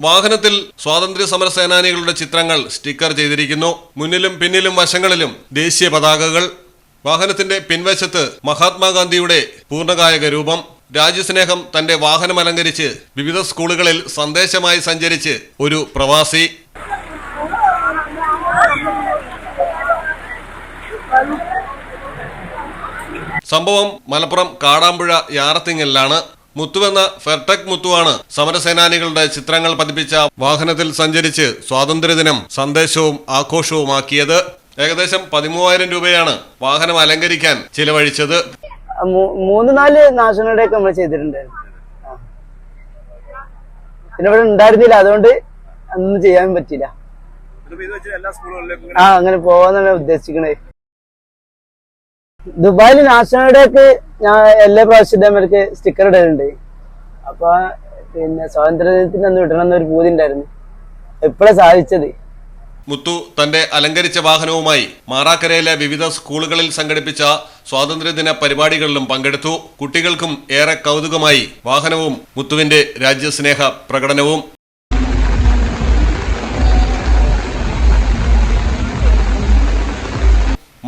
വാഹനത്തിൽ സ്വാതന്ത്ര്യ സമര സേനാനികളുടെ ചിത്രങ്ങൾ സ്റ്റിക്കർ ചെയ്തിരിക്കുന്നു. മുന്നിലും പിന്നിലും വശങ്ങളിലും ദേശീയ പതാകകൾ. വാഹനത്തിന്റെ പിൻവശത്ത് മഹാത്മാഗാന്ധിയുടെ പൂർണകായക രൂപം. രാജ്യസ്നേഹം തന്റെ വാഹനം അലങ്കരിച്ച് വിവിധ സ്കൂളുകളിൽ സന്ദേശമായി സഞ്ചരിച്ച് ഒരു പ്രവാസി. സംഭവം മലപ്പുറം കാടാമ്പുഴ യാറത്തിങ്ങലിലാണ് മുത്തുവെന്ന ഫെർടെക് മുത്തുവാണ് സമരസേനാനികളുടെ ചിത്രങ്ങൾ പതിപ്പിച്ച വാഹനത്തിൽ സഞ്ചരിച്ച് സ്വാതന്ത്ര്യദിനം സന്ദേശവും ആഘോഷവുമാക്കിയത്. ഏകദേശം പതിമൂവായിരം രൂപയാണ് വാഹനം അലങ്കരിക്കാൻ ചിലവഴിച്ചത്. മൂന്ന് നാല് നാഷണൽ ഡേ ഒക്കെ നമ്മൾ ചെയ്തിട്ടുണ്ടായിരുന്നു. പിന്നെ ഇവിടെ ഉണ്ടായിരുന്നില്ല. അതുകൊണ്ട് ഒന്നും ചെയ്യാൻ പറ്റില്ല ആ അങ്ങനെ പോവാന്നാണ് ഉദ്ദേശിക്കണേ ദുബായിൽ നാഷണൽ ഡേക്ക് ഞാൻ എല്ലാ പ്രാവശ്യം അവർക്ക് സ്റ്റിക്കർ ഇടലുണ്ട്. അപ്പൊ പിന്നെ സ്വാതന്ത്ര്യദിനത്തിന് അന്ന് ഇടണം എന്നൊരു പൂതി ഉണ്ടായിരുന്നു. ഇപ്പോഴാണ് സാധിച്ചത്. മുത്തു തന്റെ അലങ്കരിച്ച വാഹനവുമായി മാറാക്കരയിലെ വിവിധ സ്കൂളുകളിൽ സംഘടിപ്പിച്ച സ്വാതന്ത്ര്യദിന പരിപാടികളിലും പങ്കെടുത്തു. കുട്ടികൾക്കും ഏറെ കൗതുകമായി വാഹനവും മുത്തുവിന്റെ രാജ്യസ്നേഹ പ്രകടനവും.